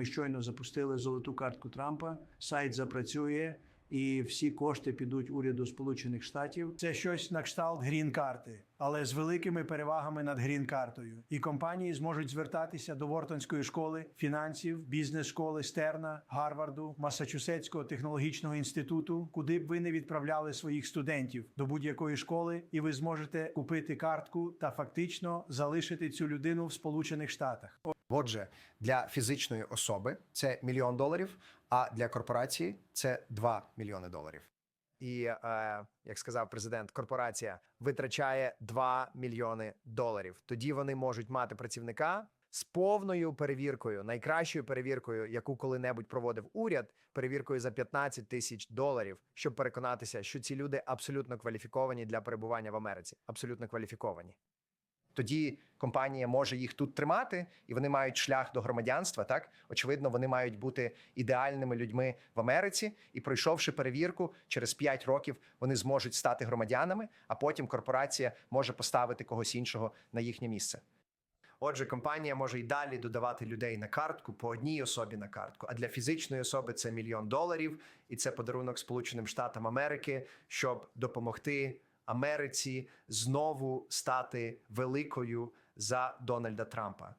Ми щойно запустили золоту картку Трампа. Сайт запрацює, і всі кошти підуть уряду Сполучених Штатів. Це щось на кшталт грін-карти, але з великими перевагами над грін-картою. І компанії зможуть звертатися до Вортонської школи фінансів, бізнес-школи Стерна, Гарварду, Масачусетського технологічного інституту, куди б ви не відправляли своїх студентів до будь-якої школи, і ви зможете купити картку та фактично залишити цю людину в Сполучених Штатах. Отже, для фізичної особи це мільйон доларів, а для корпорації це 2 мільйони доларів. І е, як сказав президент, корпорація витрачає 2 мільйони доларів. Тоді вони можуть мати працівника з повною перевіркою, найкращою перевіркою, яку коли-небудь проводив уряд, перевіркою за 15 тисяч доларів, щоб переконатися, що ці люди абсолютно кваліфіковані для перебування в Америці. Абсолютно кваліфіковані. Тоді компанія може їх тут тримати, і вони мають шлях до громадянства. Так очевидно, вони мають бути ідеальними людьми в Америці, і пройшовши перевірку, через 5 років вони зможуть стати громадянами, а потім корпорація може поставити когось іншого на їхнє місце. Отже, компанія може й далі додавати людей на картку по одній особі на картку. А для фізичної особи це мільйон доларів, і це подарунок Сполученим Штатам Америки, щоб допомогти Америці знову стати великою за Дональда Трампа.